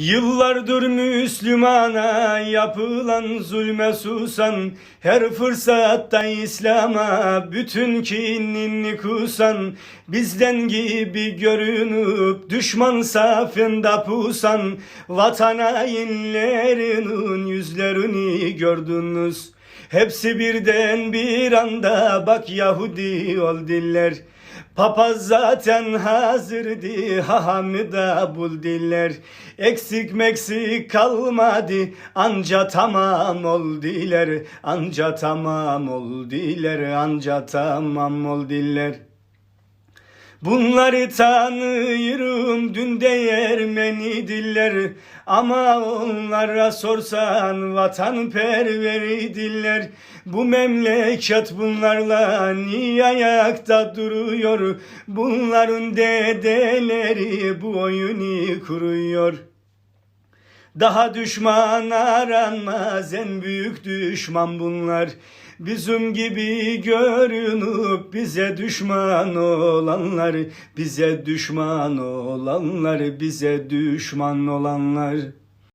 Yıllardır Müslümana yapılan zulme susan Her fırsatta İslam'a bütün kinini kusan Bizden gibi görünüp düşman safında pusan Vatan hainlerinin yüzlerini gördünüz Hepsi birden bir anda bak Yahudi ol diller. Papaz zaten hazırdı hahamı da bul diller. Eksik meksik kalmadı anca tamam ol diller. Anca tamam ol diller anca tamam ol diller Bunları tanıyorum dün değermeni diller. Ama onlara sorsan vatanperveri diller. Bu memleket bunlarla niye ayakta duruyor? Bunların dedeleri bu oyunu kuruyor daha düşman aranmaz en büyük düşman bunlar. Bizim gibi görünüp bize düşman olanlar Bize düşman olanlar bize düşman olanlar